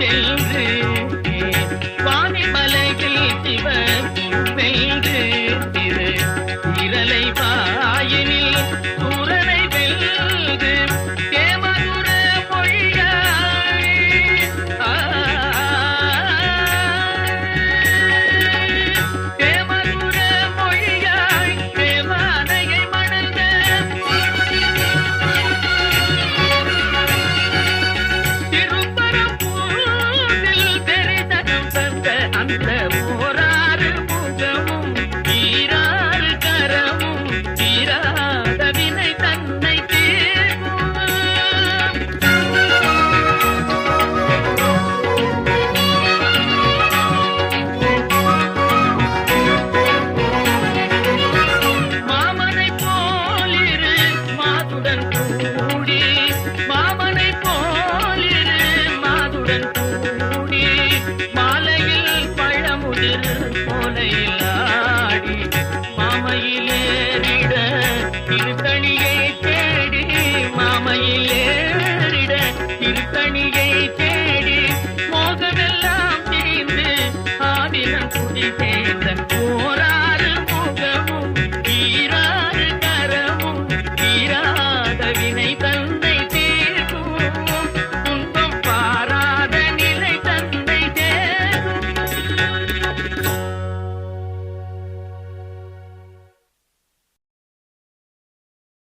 சென்று தேடி மாமையில் ஏறிட திருத்தணியை தேடி மோகமெல்லாம் தீர்ந்து ஆதினம் குடிசே